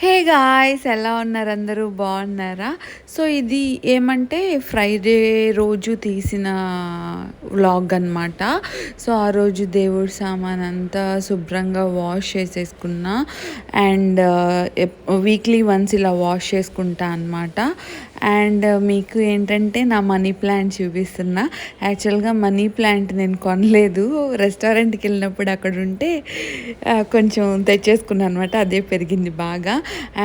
Hey guys ఎలా ఉన్నారు అందరూ? బాగున్నారా? సో ఇది ఏమంటే ఫ్రైడే రోజు తీసిన వ్లాగ్ అనమాట సో ఆ రోజు దేవుడి సామాన్ అంతా శుభ్రంగా వాష్ చేసేసుకున్నా. అండ్ వీక్లీ వన్స్ ఇలా వాష్ చేసుకుంటా అనమాట అండ్ మీకు ఏంటంటే నా మనీ ప్లాంట్ చూపిస్తున్నా. యాక్చువల్గా మనీ ప్లాంట్ నేను కొనలేదు. రెస్టారెంట్కి వెళ్ళినప్పుడు అక్కడ ఉంటే కొంచెం తెచ్చేసుకున్నాను అనమాట అదే పెరిగింది బాగా.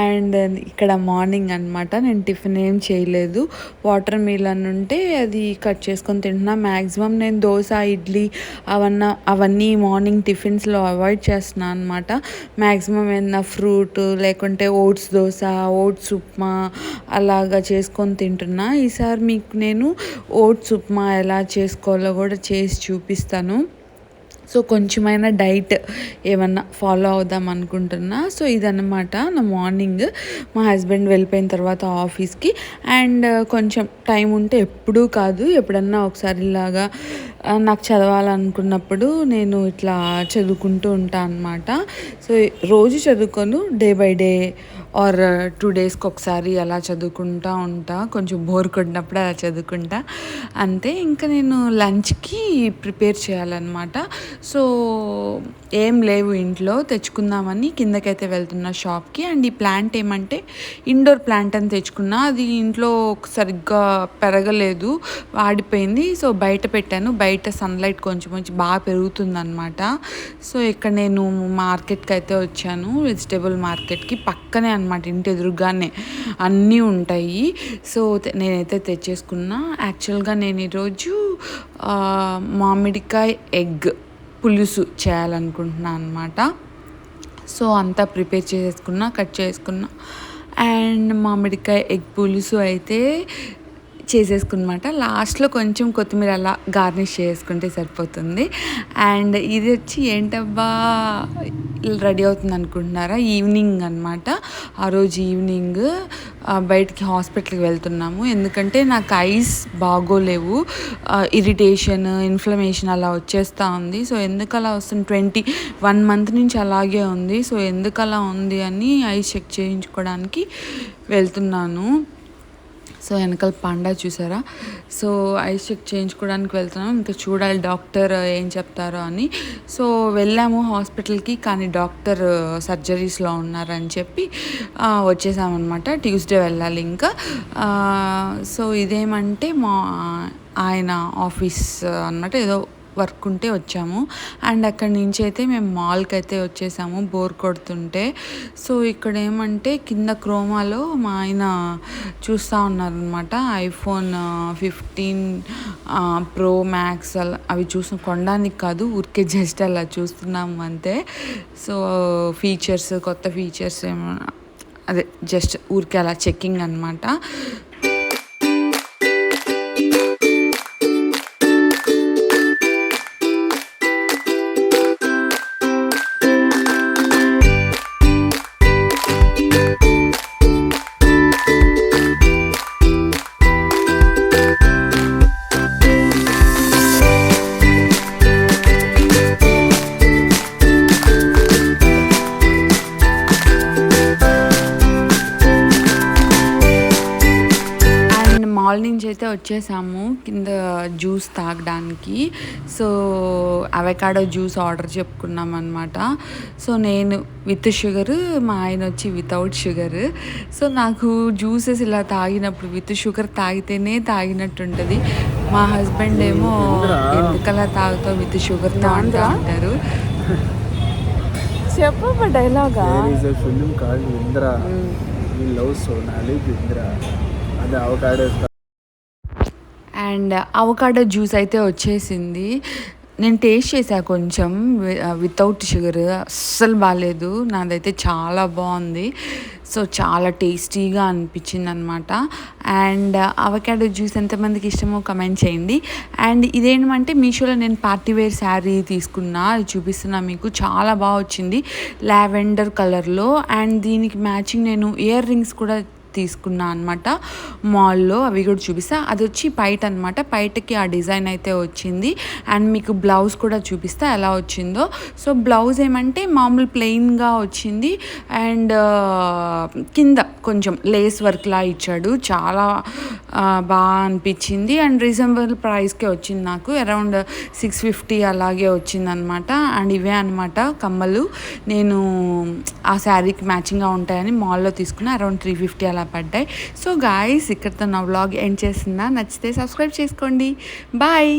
అండ్ ఇక్కడ మార్నింగ్ అనమాట నేను టిఫిన్ ఏం చేయలేదు. వాటర్ మిలన్ ఉంటే అది కట్ చేసుకొని తింటున్నా. మ్యాక్సిమం నేను దోశ ఇడ్లీ అవన్నీ అవన్నీ మార్నింగ్ టిఫిన్స్లో అవాయిడ్ చేస్తున్నాను అనమాట మ్యాక్సిమం ఏదైనా ఫ్రూట్ లేకుంటే ఓట్స్ దోశ ఓట్స్ ఉప్మా అలాగా చేసుకొని తింటున్నా. ఈసారి మీకు నేను ఓట్స్ ఉప్మా ఎలా చేసుకోవాలో కూడా చేసి చూపిస్తాను. సో కొంచెమైనా డైట్ ఏమన్నా ఫాలో అవుదాం అనుకుంటున్నా. సో ఇదన్నమాట నా మార్నింగ్. మా హస్బెండ్ వెళ్ళిపోయిన తర్వాత ఆఫీస్కి. అండ్ కొంచెం టైం ఉంటే ఎప్పుడూ కాదు. ఎప్పుడన్నా ఒకసారి ఇలాగా నాకు చదవాలనుకున్నప్పుడు నేను ఇట్లా చదువుకుంటూ ఉంటాను అనమాట సో రోజు చదువుకోను day by day or two డేస్కి ఒకసారి అలా చదువుకుంటా ఉంటా. కొంచెం బోర్ కొట్టినప్పుడు అలా చదువుకుంటా. అంతే ఇంకా నేను లంచ్కి ప్రిపేర్ చేయాలన్నమాట. సో ఏం లేవు ఇంట్లో తెచ్చుకుందామని కిందకైతే వెళ్తున్నా షాప్కి. అండ్ ఈ ప్లాంట్ ఏమంటే ఇండోర్ ప్లాంట్ అని తెచ్చుకున్నా. అది ఇంట్లో సరిగ్గా పెరగలేదు వాడిపోయింది. సో బయట పెట్టాను. బయట సన్లైట్ కొంచెం కొంచెం బాగా పెరుగుతుందనమాట సో ఇక్కడ నేను మార్కెట్కి అయితే వచ్చాను. వెజిటేబుల్ మార్కెట్కి పక్కనే అనమాట ఇంటి ఎదురుగానే అన్నీ ఉంటాయి. సో నేనైతే తెచ్చేసుకున్నా. యాక్చువల్గా నేను ఈరోజు మామిడికాయ ఎగ్ పులుసు చేయాలనుకుంటున్నాను అనమాట సో అంతా ప్రిపేర్ చేసేసుకున్నా కట్ చేసుకున్నా. అండ్ మామిడికాయ ఎగ్ పులుసు అయితే చేసేసుకున్నమాట. లాస్ట్లో కొంచెం కొత్తిమీర అలా గార్నిష్ చేసుకుంటే సరిపోతుంది. అండ్ ఇది వచ్చి ఏంటబ్బా రెడీ అవుతుంది అనుకుంటున్నారా? ఈవినింగ్ అనమాట ఆ రోజు ఈవినింగ్ బయటికి హాస్పిటల్కి వెళ్తున్నాము. ఎందుకంటే నాకు ఐస్ బాగోలేవు. ఇరిటేషన్ ఇన్ఫ్లమేషన్ అలా వచ్చేస్తూ ఉంది. సో ఎందుకు అలా వస్తుంది? ట్వంటీ వన్ మంత్ నుంచి అలాగే ఉంది. సో ఎందుకు అలా ఉంది అని ఐస్ చెక్ చేయించుకోవడానికి వెళ్తున్నాను. సో వెనకాల పాండా చూసారా? సో ఐస్ చెక్ చేయించుకోవడానికి వెళ్తున్నాం. ఇంకా చూడాలి డాక్టర్ ఏం చెప్తారో అని. సో వెళ్ళాము హాస్పిటల్కి కానీ డాక్టర్ సర్జరీస్లో ఉన్నారని చెప్పి వచ్చేసామన్నమాట. ట్యూస్డే వెళ్ళాలి ఇంకా. సో ఇదేమంటే మా ఆయన ఆఫీస్ అన్నమాట. ఏదో వర్క్ ఉంటే వచ్చాము. అండ్ అక్కడి నుంచి అయితే మేము మాల్కి అయితే వచ్చేసాము బోర్ కొడుతుంటే. సో ఇక్కడ ఏమంటే కింద క్రోమాలో మా ఆయన చూస్తూ ఉన్నారనమాట ఐఫోన్ ఫిఫ్టీన్ ప్రో మ్యాక్స్ అలా అవి చూసిన కొనడానికి కాదు ఊరికే జస్ట్ అలా చూస్తున్నాము అంతే. సో ఫీచర్స్ కొత్త ఫీచర్స్ ఏమైనా అదే జస్ట్ ఊరికే అలా చెక్కింగ్ అనమాట అయితే వచ్చేసాము కింద జ్యూస్ తాగడానికి. సో అవకాడో జ్యూస్ ఆర్డర్ చెప్పుకున్నాం అనమాట సో నేను విత్ షుగర్ మా ఆయన వచ్చి వితౌట్ షుగర్. సో నాకు జ్యూసెస్ ఇలా తాగినప్పుడు విత్ షుగర్ తాగితేనే తాగినట్టు ఉంటుంది మా హస్బెండ్ ఏమో ఎందుకలా తాగుతావు విత్ షుగర్తో అంటూ ఉంటారు చెప్పు డైలాగా loves Sonali Indra. అది అవకాడో అండ్ అవకాడో జ్యూస్ అయితే వచ్చేసింది. నేను టేస్ట్ చేసా కొంచెం వితౌట్ షుగర్ అస్సలు బాగాలేదు నాదైతే చాలా బాగుంది. సో చాలా టేస్టీగా అనిపించింది అనమాట అండ్ అవకాడో జ్యూస్ ఎంతమందికి ఇష్టమో కమెంట్ చేయండి. అండ్ ఇదేంటంటే మీషోలో నేను పార్టీ వేర్ శారీ తీసుకున్నా. అది చూపిస్తున్నా మీకు. చాలా బాగా వచ్చింది. లావెండర్ కలర్లో. అండ్ దీనికి మ్యాచింగ్ నేను ఇయర్ రింగ్స్ కూడా తీసుకున్నా అనమాట మాల్లో అవి కూడా చూపిస్తా. అది వచ్చి పైట అనమాట బయటకి ఆ డిజైన్ అయితే వచ్చింది. అండ్ మీకు బ్లౌజ్ కూడా చూపిస్తా ఎలా వచ్చిందో. సో బ్లౌజ్ ఏమంటే మామూలు ప్లెయిన్గా వచ్చింది. అండ్ కింద కొంచెం లేస్ వర్క్లా ఇచ్చాడు. చాలా బాగా అనిపించింది. అండ్ రీజనబుల్ ప్రైస్కే వచ్చింది నాకు. అరౌండ్ సిక్స్ ఫిఫ్టీ అలాగే వచ్చిందనమాట. అండ్ ఇవే అనమాట కమ్మలు. నేను ఆ శారీకి మ్యాచింగ్గా ఉంటాయని మాల్లో తీసుకున్న. అరౌండ్ త్రీ ఫిఫ్టీ అలా పడ్డాయి. సో గాయస్ ఇక్కడితో నా వ్లాగ్ ఎండ్ చేసిందా నచ్చితే సబ్స్క్రైబ్ చేసుకోండి. బాయ్!